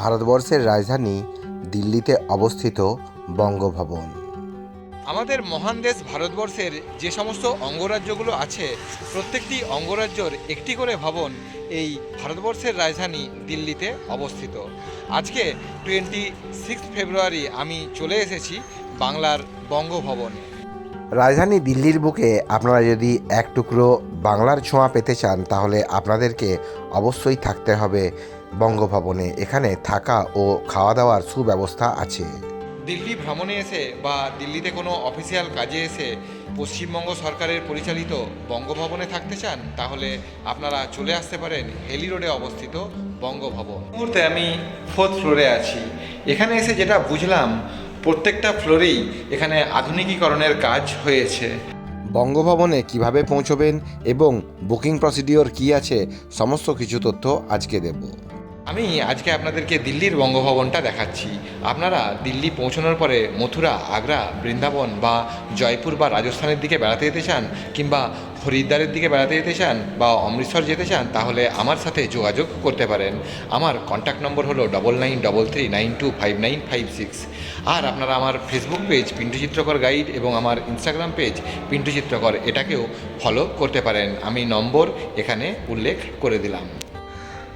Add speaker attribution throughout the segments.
Speaker 1: ভারতবর্ষের রাজধানী দিল্লিতে অবস্থিত বঙ্গভবন।
Speaker 2: আমাদের মহান দেশ ভারতবর্ষের যে সমস্ত অঙ্গরাজ্যগুলো আছে প্রত্যেকটি অঙ্গরাজ্যর একটি করে ভবন এই ভারতবর্ষের রাজধানী দিল্লিতে অবস্থিত। আজকে টোয়েন্টি সিক্স ফেব্রুয়ারি আমি চলে এসেছি বাংলার বঙ্গভবনে।
Speaker 1: রাজধানী দিল্লির বুকে আপনারা যদি এক টুকরো বাংলার ছোঁয়া পেতে চান তাহলে আপনাদেরকে অবশ্যই থাকতে হবে বঙ্গভবনে এখানে থাকা ও খাওয়া দাওয়ার সুব্যবস্থা আছে।
Speaker 2: দিল্লি ভ্রমণে এসে বা দিল্লিতে কোনো অফিসিয়াল কাজে এসে পশ্চিমবঙ্গ সরকারের পরিচালিত বঙ্গভবনে থাকতে চান তাহলে আপনারা চলে আসতে পারেন হেলি রোডে অবস্থিত বঙ্গভবন। মুহূর্তে আমি ফোর্থ ফ্লোরে আছি। এখানে এসে যেটা বুঝলাম প্রত্যেকটা ফ্লোরেই এখানে আধুনিকীকরণের কাজ হয়েছে।
Speaker 1: বঙ্গভবনে কীভাবে পৌঁছবেন এবং বুকিং প্রসিডিওর কি আছে সমস্ত কিছু তথ্য আজকে দেব।
Speaker 2: আমি আজকে আপনাদেরকে দিল্লির বঙ্গভবনটা দেখাচ্ছি। আপনারা দিল্লি পৌঁছানোর পরে মথুরা, আগ্রা, বৃন্দাবন বা জয়পুর বা রাজস্থানের দিকে বেড়াতে যেতে চান কিংবা হরিদ্বারের দিকে বেড়াতে যেতে চান বা অমৃতসর যেতে চান, তাহলে আমার সাথে যোগাযোগ করতে পারেন। আমার কন্ট্যাক্ট নম্বর হলো double nine double three nine two five nine five six আর আপনারা আমার ফেসবুক পেজ পিন্টু চিত্রকর গাইড এবং আমার ইনস্টাগ্রাম পেজ পিন্টু চিত্রকর এটাকেও ফলো করতে পারেন। আমি নম্বর এখানে উল্লেখ করে দিলাম।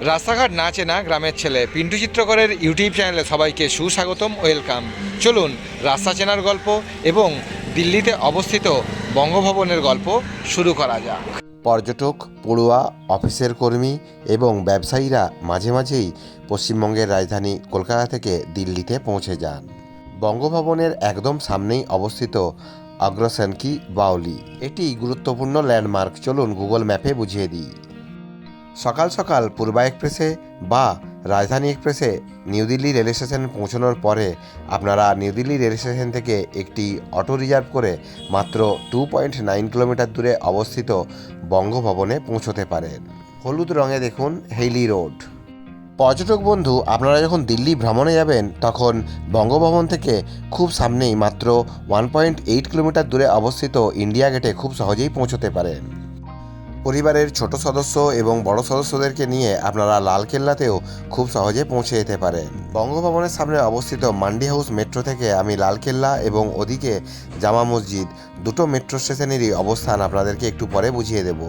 Speaker 2: রাস্তাঘাট না চেনা গ্রামের ছেলে পিন্টু চিত্রকরের ইউটিউব চ্যানেলে সবাইকে সুস্বাগতম, ওয়েলকাম। চলুন রাস্তা চেনার গল্প এবং দিল্লিতে অবস্থিত বঙ্গভবনের গল্প শুরু করা যাক।
Speaker 1: পর্যটক, পড়ুয়া, অফিসের কর্মী এবং ব্যবসায়ীরা মাঝে মাঝেই পশ্চিমবঙ্গের রাজধানী কলকাতা থেকে দিল্লিতে পৌঁছে যান। বঙ্গভবনের একদম সামনেই অবস্থিত অগ্রসেনকি বাউলি? এটি গুরুত্বপূর্ণ ল্যান্ডমার্ক। চলুন গুগল ম্যাপে বুঝিয়ে দিই। সকাল সকাল পূর্বা এক্সপ্রেসে বা রাজধানী এক্সপ্রেসে নিউ দিল্লি রেল স্টেশন পৌঁছানোর পরে আপনারা নিউ দিল্লি রেল স্টেশন থেকে একটি অটো রিজার্ভ করে মাত্র টু পয়েন্ট নাইন কিলোমিটার দূরে অবস্থিত বঙ্গভবনে পৌঁছতে পারেন। হলুদ রঙে দেখুন হেইলি রোড। পর্যটক বন্ধু, আপনারা যখন দিল্লি ভ্রমণে যাবেন, তখন বঙ্গভবন থেকে খুব সামনেই মাত্র ওয়ান পয়েন্ট এইট কিলোমিটার দূরে অবস্থিত ইন্ডিয়া গেটে খুব সহজেই পৌঁছতে পারেন। পরিবারের ছোট সদস্য এবং বড় সদস্যদেরকে নিয়ে আপনারা লালকেল্লাতেও খুব সহজে পৌঁছে যেতে পারেন। বঙ্গভবনের সামনে অবস্থিত মান্ডি হাউস মেট্রো থেকে আমি লালকেল্লা এবং ওদিকে জামা মসজিদ দুটো মেট্রো স্টেশনেরই অবস্থান আপনাদেরকে একটু পরে বুঝিয়ে দেব।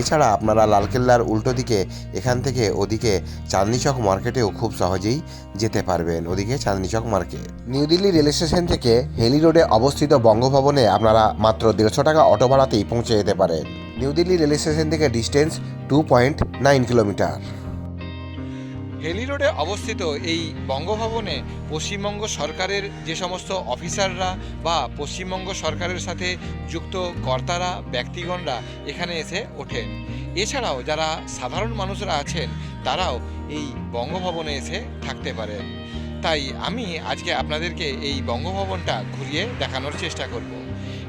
Speaker 1: এছাড়া আপনারা লালকেল্লার উল্টো দিকে, এখান থেকে ওদিকে চাঁদনি চক মার্কেটেও খুব সহজেই যেতে পারবেন, ওদিকে Chandni Chowk market. New Delhi rail station থেকে হেলি রোডে অবস্থিত বঙ্গভবনে আপনারা মাত্র দেড়শো টাকা অটো ভাড়াতেই পৌঁছে যেতে পারেন। নিউ দিল্লি রেল স্টেশন থেকে distance two point nine kilometre.
Speaker 2: Hailey রোডে অবস্থিত এই বঙ্গভবনে পশ্চিমবঙ্গ সরকারের যে সমস্ত অফিসাররা বা পশ্চিমবঙ্গ সরকারের সাথে যুক্ত কর্তারা, ব্যক্তিগণরা এখানে এসে ওঠেন। এছাড়াও যারা সাধারণ মানুষরা আছেন, তারাও এই বঙ্গভবনে এসে থাকতে পারেন। তাই আমি আজকে আপনাদেরকে এই বঙ্গভবনটা ঘুরিয়ে দেখানোর চেষ্টা করব।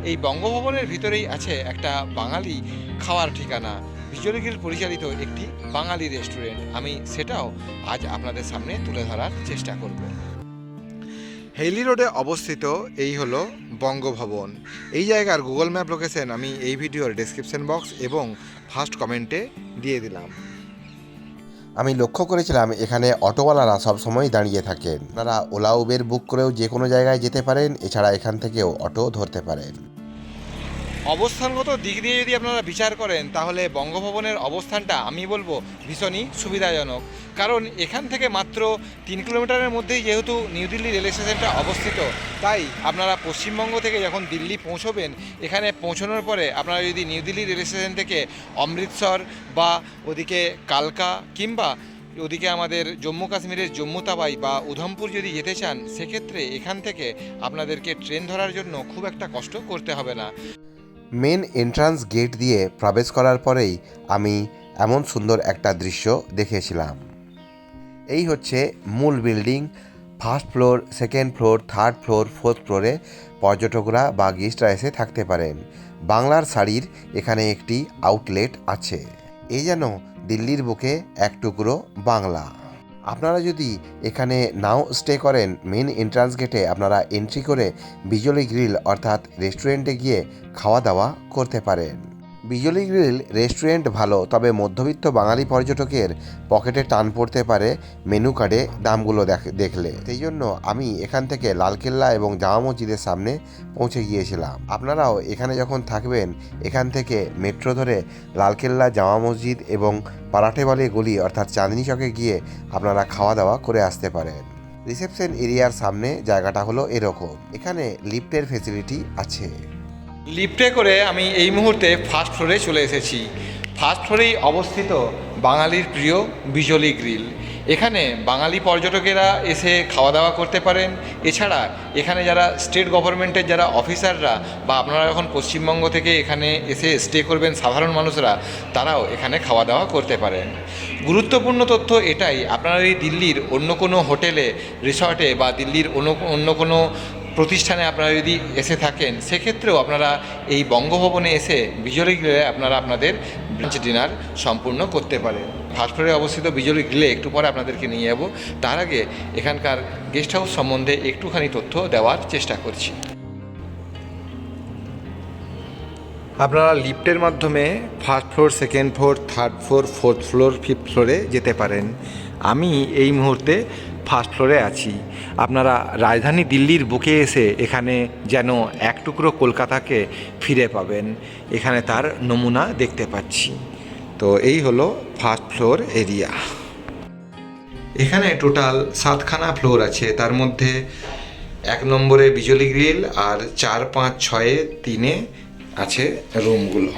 Speaker 2: এই বঙ্গভবনের ভিতরেই আছে একটা বাঙালি খাওয়ার ঠিকানা। বিজয় গ্রিল পরিচালিত একটি বাঙালি রেস্টুরেন্ট। আমি সেটাও আজ আপনাদের সামনে তুলে ধরার চেষ্টা করব। হেইলি রোডে অবস্থিত এই হলো বঙ্গভবন। এই জায়গার গুগল ম্যাপ লোকেশন আমি এই ভিডিওর ডেসক্রিপশন বক্স এবং ফার্স্ট কমেন্টে দিয়ে দিলাম।
Speaker 1: আমি লক্ষ্য করেছিলাম, এখানে অটোওয়ালারা সবসময় দাঁড়িয়ে থাকেন। আপনারা ওলা, উবের বুক করেও যে কোনো জায়গায় যেতে পারেন, এছাড়া এখান থেকেও অটো ধরতে পারেন।
Speaker 2: অবস্থানগত দিক দিয়ে যদি আপনারা বিচার করেন, তাহলে বঙ্গভবনের অবস্থানটা, আমি বলব, ভীষণই সুবিধাজনক। কারণ এখান থেকে মাত্র তিন কিলোমিটারের মধ্যেই যেহেতু নিউ দিল্লি রেল স্টেশনটা অবস্থিত, তাই আপনারা পশ্চিমবঙ্গ থেকে যখন দিল্লি পৌঁছবেন, এখানে পৌঁছানোর পরে আপনারা যদি নিউ দিল্লি রেল স্টেশন থেকে অমৃতসর বা ওদিকে কালকা কিংবা ওদিকে আমাদের জম্মু কাশ্মীরের জম্মু তাবাই বা উধমপুর যদি যেতে চান, সেক্ষেত্রে এখান থেকে আপনাদেরকে ট্রেন ধরার জন্য খুব একটা কষ্ট করতে হবে না।
Speaker 1: মেন এন্ট্রান্স গেট দিয়ে প্রবেশ করার পরেই আমি এমন সুন্দর একটা দৃশ্য দেখেছিলাম। এই হচ্ছে মূল building first floor second floor third floor fourth ফ্লোরে পর্যটকরা বা গেস্টরা এসে থাকতে পারেন। বাংলার শাড়ির এখানে একটি আউটলেট আছে। এই যেন দিল্লির বুকে এক টুকরো বাংলা। আপনারা যদি এখানে নাও স্টে করেন মেন এন্ট্রান্স গেটে আপনারা এন্ট্রি করে বিজলি গ্রিল অর্থাৎ রেস্টুরেন্টে গিয়ে খাওয়া দাওয়া করতে পারেন। বিজলি গ্রিল রেস্টুরেন্ট ভালো, তবে মধ্যবিত্ত বাঙালি পর্যটকের পকেটে টান পড়তে পারে মেনু কার্ডে দামগুলো দেখ- দেখলে। সেই জন্য আমি এখান থেকে লালকেল্লা এবং জামা মসজিদের সামনে পৌঁছে গিয়েছিলাম। আপনারাও এখানে যখন থাকবেন, এখান থেকে মেট্রো ধরে লালকেল্লা, জামা মসজিদ এবং পারাটেবালি গলি অর্থাৎ চাঁদনি চকে গিয়ে আপনারা খাওয়া দাওয়া করে আসতে পারেন। রিসেপশন এরিয়ার সামনে জায়গাটা হলো এরকম। এখানে লিফটের ফেসিলিটি আছে।
Speaker 2: লিফটে করে আমি এই মুহূর্তে ফার্স্ট ফ্লোরে চলে এসেছি। ফার্স্ট ফ্লোরেই অবস্থিত বাঙালির প্রিয় বিজলি গ্রিল। এখানে বাঙালি পর্যটকেরা এসে খাওয়া দাওয়া করতে পারেন। এছাড়া এখানে যারা স্টেট গভর্নমেন্টের যারা অফিসাররা বা আপনারা যখন পশ্চিমবঙ্গ থেকে এখানে এসে স্টে করবেন সাধারণ মানুষরা, তারাও এখানে খাওয়া দাওয়া করতে পারেন। গুরুত্বপূর্ণ তথ্য এটাই, আপনারা এই দিল্লির অন্য কোনো হোটেলে, রিসর্টে বা দিল্লির অন্য অন্য কোনো প্রতিষ্ঠানে আপনারা যদি এসে থাকেন, সেক্ষেত্রেও আপনারা এই বঙ্গভবনে এসে বিজলি গ্রিলে আপনারা আপনাদের লাঞ্চ ডিনার সম্পূর্ণ করতে পারেন। ফার্স্ট ফ্লোরে অবস্থিত বিজলি গ্রিলে একটু পরে আপনাদেরকে নিয়ে যাব। তার আগে এখানকার গেস্ট হাউস সম্বন্ধে একটুখানি তথ্য দেওয়ার চেষ্টা করছি। আপনারা লিফটের মাধ্যমে first floor second floor third floor fourth floor fifth ফ্লোরে যেতে পারেন। আমি এই মুহূর্তে ফার্স্ট ফ্লোরে আছি। আপনারা রাজধানী দিল্লির বুকে এসে এখানে যেন এক টুকরো কলকাতাকে ফিরে পাবেন। এখানে তার নমুনা দেখতে পাচ্ছি। তো এই হলো ফার্স্ট ফ্লোর এরিয়া। এখানে টোটাল সাতখানা ফ্লোর আছে। তার মধ্যে এক নম্বরে বিজলি গ্রিল আর চার পাঁচ ছয়ে তিনে আছে রুমগুলো।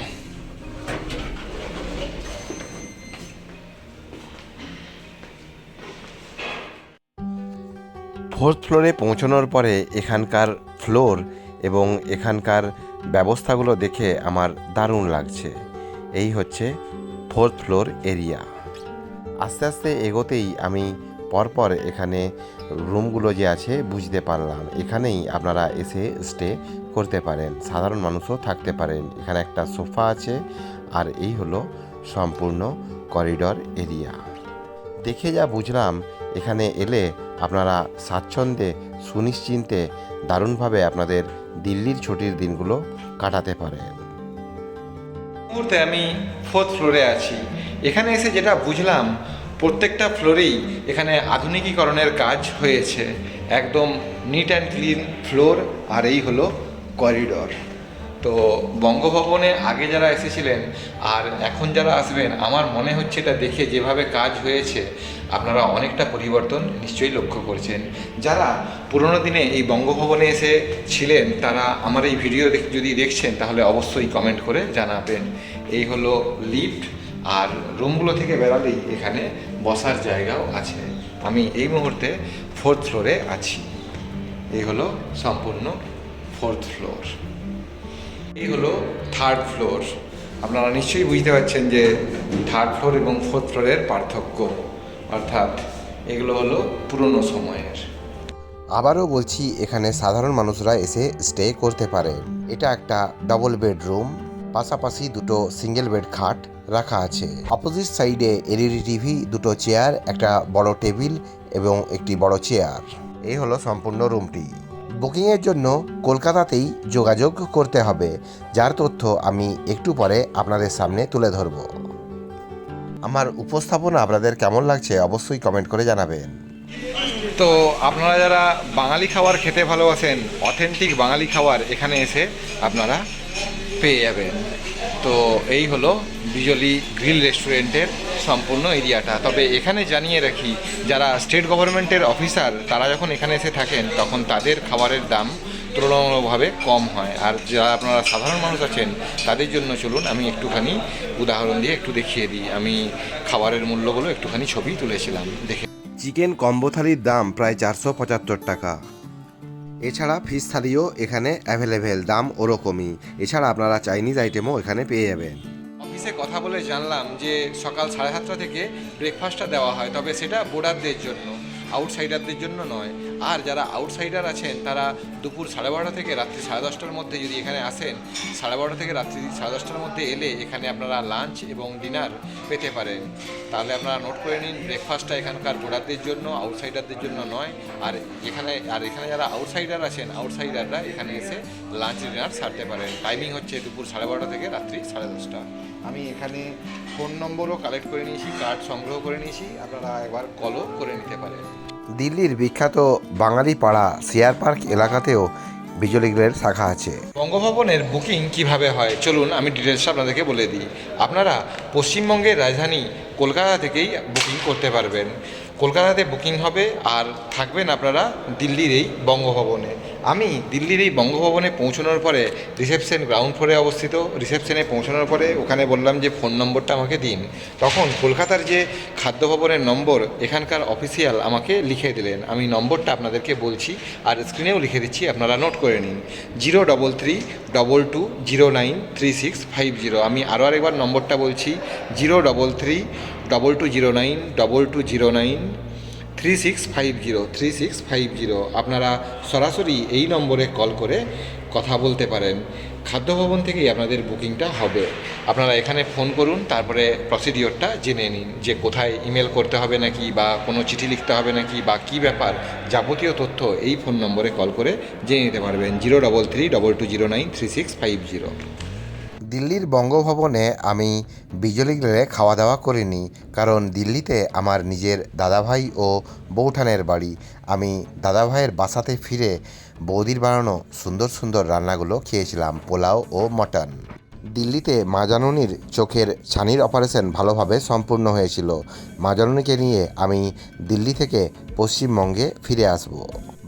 Speaker 1: ফোর্থ ফ্লোরে পৌঁছানোর পরে এখানকার ফ্লোর এবং এখানকার ব্যবস্থাগুলো দেখে আমার দারুণ লাগছে। এই হচ্ছে ফোর্থ ফ্লোর এরিয়া। আস্তে আস্তে এগোতেই আমি পরপর এখানে রুমগুলো যে আছে বুঝতে পারলাম। এখানেই আপনারা এসে স্টে করতে পারেন। সাধারণ মানুষও থাকতে পারেন। এখানে একটা সোফা আছে আর এই হলো সম্পূর্ণ করিডর এরিয়া। দেখে যা বুঝলাম এখানে এলে আপনারা স্বাচ্ছন্দ্যে, সুনিশ্চিন্তে, দারুণভাবে আপনাদের দিল্লির ছুটির দিনগুলো কাটাতে পারেন।
Speaker 2: মুহূর্তে আমি ফোর্থ ফ্লোরে আছি। এখানে এসে যেটা বুঝলাম, প্রত্যেকটা ফ্লোরেই এখানে আধুনিকীকরণের কাজ হয়েছে। একদম নিট অ্যান্ড ক্লিন ফ্লোর আর এই হলো করিডর তো বঙ্গভবনে আগে যারা এসেছিলেন আর এখন যারা আসবেন, আমার মনে হচ্ছে এটা দেখে যেভাবে কাজ হয়েছে, আপনারা অনেকটা পরিবর্তন নিশ্চয়ই লক্ষ্য করছেন। যারা পুরোনো দিনে এই বঙ্গভবনে এসে ছিলেন, তারা আমার এই ভিডিও যদি দেখছেন, তাহলে অবশ্যই কমেন্ট করে জানাবেন। এই হলো লিফট আর রুমগুলো থেকে বেরালেই এখানে বসার জায়গাও আছে। আমি এই মুহূর্তে ফোর্থ ফ্লোরে আছি। এই হলো সম্পূর্ণ ফোর্থ ফ্লোর এই হলো থার্ড ফ্লোর আপনারা নিশ্চয়ই বুঝতে পারছেন যে থার্ড ফ্লোর এবং ফোর্থ ফ্লোরের পার্থক্য। অর্থাৎ এগুলো হলো পুরনো সময়ের।
Speaker 1: আবারও বলছি, এখানে সাধারণ মানুষরা এসে স্টে করতে পারে। এটা একটা ডবল বেডরুম পাশাপাশি দুটো সিঙ্গেল বেড খাট রাখা আছে। অপোজিট সাইডে এলইডি টিভি দুটো চেয়ার একটা বড় টেবিল এবং একটি বড় চেয়ার এই হলো সম্পূর্ণ রুমটি বুকিংয়ের জন্য কলকাতাতেই যোগাযোগ করতে হবে। যার তথ্য আমি একটু পরে আপনাদের সামনে তুলে ধরব। আমার উপস্থাপনা আপনাদের কেমন লাগছে অবশ্যই কমেন্ট করে জানাবেন।
Speaker 2: তো আপনারা যারা বাঙালি খাবার খেতে ভালোবাসেন, অথেন্টিক বাঙালি খাবার এখানে এসে আপনারা পেয়ে যাবেন। তো এই হলো বিজলি গ্রিল রেস্টুরেন্টের সম্পূর্ণ এরিয়াটা। তবে এখানে জানিয়ে রাখি, যারা স্টেট গভর্নমেন্টের অফিসার, তারা যখন এখানে এসে থাকেন, তখন তাদের খাবারের দাম তুলনামূলকভাবে কম হয়। আর যারা আপনারা সাধারণ মানুষ আছেন, তাদের জন্য চলুন আমি একটুখানি উদাহরণ দিয়ে একটু দেখিয়ে দিই। আমি খাবারের মূল্যগুলো একটুখানি ছবি তুলেছিলাম। দেখে
Speaker 1: চিকেন কম্বো থালির দাম প্রায় চারশো পঁচাত্তর টাকা। এছাড়া ফিশ থালিও এখানে অ্যাভেলেবেল, দাম ওরকমই। এছাড়া আপনারা চাইনিজ আইটেমও এখানে পেয়ে যাবেন।
Speaker 2: অফিসে কথা বলে জানলাম যে সকাল সাড়ে সাতটা থেকে ব্রেকফাস্টটা দেওয়া হয়, তবে সেটা বোর্ডারদের জন্য আউটসাইডারদের জন্য নয়। আর যারা আউটসাইডার আছেন, তারা দুপুর সাড়ে বারোটা থেকে রাত্রি সাড়ে দশটার মধ্যে যদি এখানে আসেন, সাড়ে বারোটা থেকে রাত্রি সাড়ে দশটার মধ্যে এলে এখানে আপনারা লাঞ্চ এবং ডিনার পেতে পারেন। তাহলে আপনারা নোট করে নিন ব্রেকফাস্টটা এখানকার ঘোড়াদের জন্য আউটসাইডারদের জন্য নয়। আর এখানে আর এখানে যারা আউটসাইডার আছেন আউটসাইডাররা এখানে এসে লাঞ্চ ডিনার সারতে পারেন। টাইমিং হচ্ছে দুপুর সাড়ে বারোটা থেকে রাত্রি সাড়ে দশটা। আমি এখানে ফোন নম্বরও কালেক্ট করে নিয়েছি কার্ড সংগ্রহ করে নিয়েছি। আপনারা একবার কলও করে নিতে পারেন।
Speaker 1: দিল্লির বিখ্যাত বাঙালি পাড়া শেয়ার পার্ক এলাকাতেও বিজলি গ্রিলের শাখা আছে।
Speaker 2: বঙ্গভবনের বুকিং কীভাবে হয়? চলুন, আমি ডিটেলসটা আপনাদেরকে বলে দিই। আপনারা পশ্চিমবঙ্গের রাজধানী কলকাতা থেকেই বুকিং করতে পারবেন। কলকাতাতে বুকিং হবে আর থাকবেন আপনারা দিল্লির এই বঙ্গভবনে। আমি দিল্লির এই বঙ্গভবনে পৌঁছানোর পরে রিসেপশন গ্রাউন্ড ফ্লোরে অবস্থিত। রিসেপশনে পৌঁছানোর পরে ওখানে বললাম যে, ফোন নম্বরটা আমাকে দিন। তখন কলকাতার যে খাদ্য ভবনের নম্বর, এখানকার অফিসিয়াল আমাকে লিখে দিলেন। আমি নম্বরটা আপনাদেরকে বলছি, আর স্ক্রিনেও লিখে দিচ্ছি, আপনারা নোট করে নিন। Zero double three double two zero nine three six five zero. আমি আরও আরেকবার নম্বরটা বলছি, zero double three double two zero nine double two zero nine three six five zero three six five zero আপনারা সরাসরি এই নম্বরে কল করে কথা বলতে পারেন। খাদ্য ভবন থেকেই আপনাদের বুকিংটা হবে। আপনারা এখানে ফোন করুন, তারপরে প্রসিডিওরটা জেনে নিন যে কোথায় ইমেল করতে হবে নাকি বা কোনো চিঠি লিখতে হবে নাকি বা কী ব্যাপার যাবতীয় তথ্য এই ফোন নম্বরে কল করে জেনে নিতে পারবেন। Zero double three double two zero nine three six five zero
Speaker 1: দিল্লির বঙ্গভবনে আমি বিজলি গ্রিলে খাওয়া দাওয়া করিনি, কারণ দিল্লিতে আমার নিজের দাদাভাই ও বৌঠানের বাড়ি। আমি দাদাভাইয়ের বাসাতে ফিরে বৌদির বানানো সুন্দর সুন্দর রান্নাগুলো খেয়েছিলাম, পোলাও ও মটন। দিল্লিতে মা জাননীর চোখের ছানির অপারেশন ভালোভাবে সম্পূর্ণ হয়েছিল। মা জাননীকে নিয়ে আমি দিল্লি থেকে পশ্চিমবঙ্গে ফিরে আসব।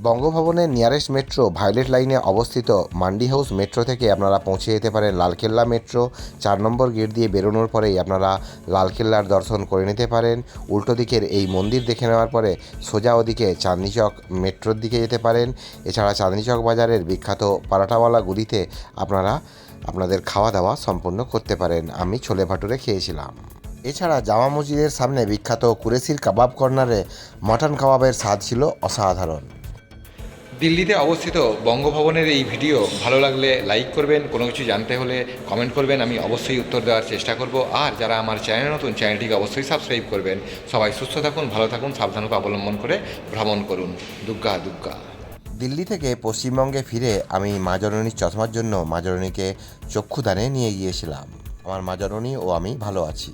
Speaker 1: বঙ্গভবনের নিয়ারেস্ট মেট্রো ভায়োলেট লাইনে অবস্থিত মান্ডি হাউস মেট্রো থেকে আপনারা পৌঁছে যেতে পারেন লালকেল্লা মেট্রো চার নম্বর গেট দিয়ে বেরোনোর পরেই আপনারা লালকেল্লার দর্শন করে নিতে পারেন। উল্টো দিকের এই মন্দির দেখে নেওয়ার পরে সোজা ওদিকে চাঁদনি চক মেট্রোর দিকে যেতে পারেন। এছাড়া চাঁদনি চক বাজারের বিখ্যাত পারাটাওয়ালা গুলিতে আপনারা আপনাদের খাওয়া দাওয়া সম্পূর্ণ করতে পারেন। আমি ছোলে ভাটুরে খেয়েছিলাম। এছাড়া জামা মসজিদের সামনে বিখ্যাত কুরেসির কাবাব কর্নারে মটন কাবাবের স্বাদ ছিল অসাধারণ।
Speaker 2: দিল্লিতে অবস্থিত বঙ্গভবনের এই ভিডিও ভালো লাগলে লাইক করবেন, কোনো কিছু জানতে হলে কমেন্ট করবেন, আমি অবশ্যই উত্তর দেওয়ার চেষ্টা করব। আর যারা আমার চ্যানেল নতুন চ্যানেলটিকে অবশ্যই সাবস্ক্রাইব করবেন। সবাই সুস্থ থাকুন, ভালো থাকুন, সাবধানতা অবলম্বন করে ভ্রমণ করুন। দুগ্গা দুগ্গা।
Speaker 1: দিল্লি থেকে পশ্চিমবঙ্গে ফিরে আমি মা জননীর চশমার জন্য মা জননীকে চক্ষুদানে নিয়ে গিয়েছিলাম। আমার মা জননী ও আমি ভালো আছি।